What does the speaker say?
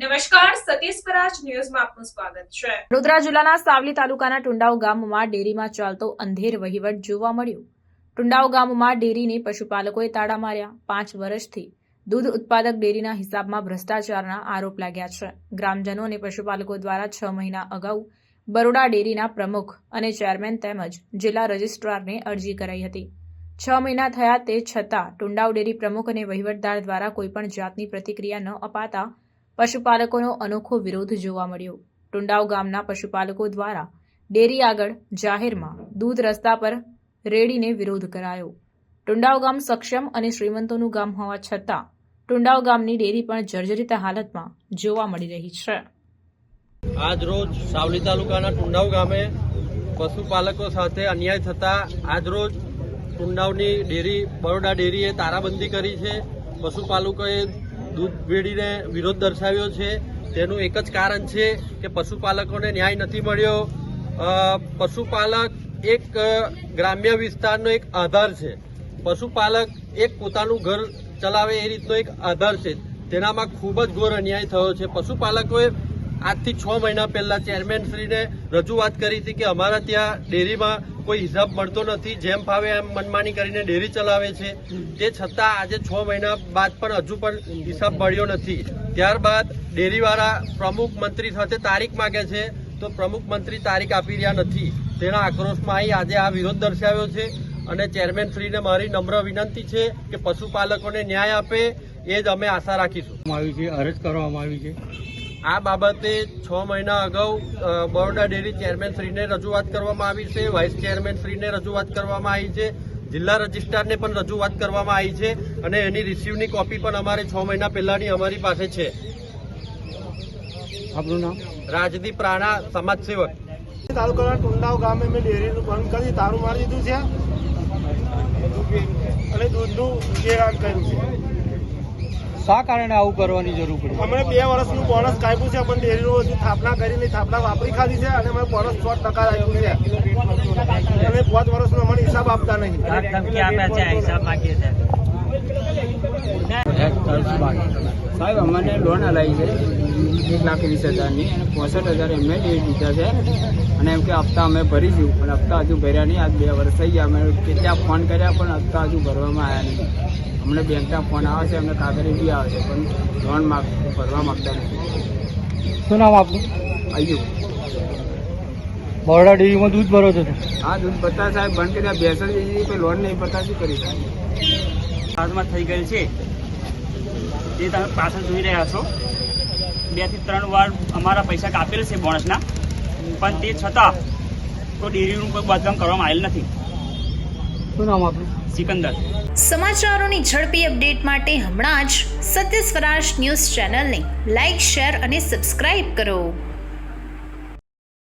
ભ્રષ્ટાચારના આરોપ લાગ્યા છે. ગ્રામજનો અને પશુપાલકો દ્વારા છ મહિના અગાઉ બરોડા ડેરીના પ્રમુખ અને ચેરમેન તેમજ જિલ્લા રજિસ્ટ્રારને અરજી કરાઈ હતી. છ મહિના થયા તે છતાં ટુંડાવ ડેરી પ્રમુખ અને વહીવટદાર દ્વારા કોઈપણ જાતની પ્રતિક્રિયા ન અપાતા પશુપાલકોનો અનોખો વિરોધ જોવા મળ્યો. ટુંડાવ ગામના પશુપાલકો દ્વારા ડેરી આગળ જાહેરમાં દૂધ રસ્તા પર રેડીને વિરોધ કરાયો. ટુંડાવ ગામ સક્ષમ અને શ્રીમંતોનું ગામ હોવા છતાં ટુંડાવ ગામની ડેરી પણ જર્જરિત હાલતમાં જોવા મળી રહી છે. આજ રોજ સાવલી તાલુકાના ટુંડાવ ગામે પશુપાલકો સાથે અન્યાય થતા આજ રોજ ટુંડાવની ડેરી બરોડા ડેરીએ તારાબંધી કરી છે. પશુપાલકોએ દૂધ ભેળીને વિરોધ દર્શાવ્યો છે. તેનું એક જ કારણ છે કે પશુપાલકોને ન્યાય નથી મળ્યો. પશુપાલક એક ગ્રામ્ય વિસ્તારનો એક આધાર છે. પશુપાલક એક પોતાનું ઘર ચલાવે એ રીતનો એક આધાર છે. તેનામાં ખૂબ જ ઘોર અન્યાય થયો છે. પશુપાલકોએ આજથી છ મહિના પહેલા ચેરમેન શ્રીને રજૂઆત કરી હતી કે અમારા ત્યાં ડેરીમાં કોઈ હિસાબ મળતો નથી, જેમ ફાવે એમ મનમાની કરીને ડેરી ચલાવે છે. તે છતાં આજે છ મહિના બાદ પણ હજુ પણ હિસાબ મળ્યો નથી. ત્યારબાદ ડેરીવાળા પ્રમુખ મંત્રી સાથે તારીખ માગે છે, તો પ્રમુખ મંત્રી તારીખ આપી રહ્યા નથી. તેના આક્રોશમાં અહીં આજે આ વિરોધ દર્શાવ્યો છે અને ચેરમેન શ્રીને મારી નમ્ર વિનંતી છે કે પશુપાલકોને ન્યાય આપે, એ જ અમે આશા રાખીશું. અરજ કરવામાં આવી છે. આ બાબતે છ મહિના અગાઉ બરોડા ડેરી ચેરમેન શ્રીને રજૂઆત કરવામાં આવી છે વાઇસ ચેરમેન શ્રીને રજૂઆત કરવામાં આવી છે જિલ્લા રજિસ્ટ્રારને પણ રજૂઆત કરવામાં આવી છે અને એની રિસીવની કોપી પણ અમારે છ મહિના પહેલાની અમારી પાસે છે. આપનું નામ? રાજદીપ રાણા સમાજ સેવક તાલુકાના ટુંડાવ ગામે મેં ડેરીનું બંધ કરી તારું મારી દીધું છે. અને દૂધનું વેચાણ કર્યું છે. શા કારણે આવું કરવાની જરૂર પડી? અમે બે વર્ષનું બોનસ કાપ્યું છે પણ ડેરીનું હજુ સ્થાપના કરીને થાપણા વાપરી ખાધી છે અને અમે બોનસ સો ટકા આપ્યું છે. અને પાંચ વર્ષનો અમને હિસાબ આપતા નહીં. સાહેબ અમને લોન અલાઈ છે એક લાખ વીસ હજારની અને પોસઠ હજાર એમને દઈ દીધા છે અને એમ કે હપ્તા અમે ભરીશું પણ હપ્તા હજુ ભર્યા નહીં આજ બે વર્ષ થઈ ગયા અમે કેટલા ફોન કર્યા પણ હપ્તા હજુ ભરવામાં આવ્યા નહીં. અમને બેંકના ફોન આવે છે અમને કાગળી બી આવે છે પણ લોન માગ ભરવા માગતા નથી. શું નામ આપનું? આવ્યું બરોડા ડેરીમાં દૂધ ભરો છો આ દૂધ ભરતા સાહેબ બંધ કરી બેસર જઈ કોઈ લોન નહીં ભરતા શું કરી સાહેબ હાથમાં થઈ ગયેલ છે. જે તમે પાછળ જોઈ રહ્યા છો બેથી ત્રણ વાર અમારા પૈસા કાપેલ છે બોનસના પણ તે છતાં કોઈ ડેરીનું કોઈ બદનામ કરવામાં આવેલ નથી. શું નામ આપનું? સિકંદર. સમાચારોની ઝડપી અપડેટ માટે હમણાં જ સત્ય સ્વરાજ ન્યૂઝ ચેનલને લાઇક શેર અને સબસ્ક્રાઇબ કરો.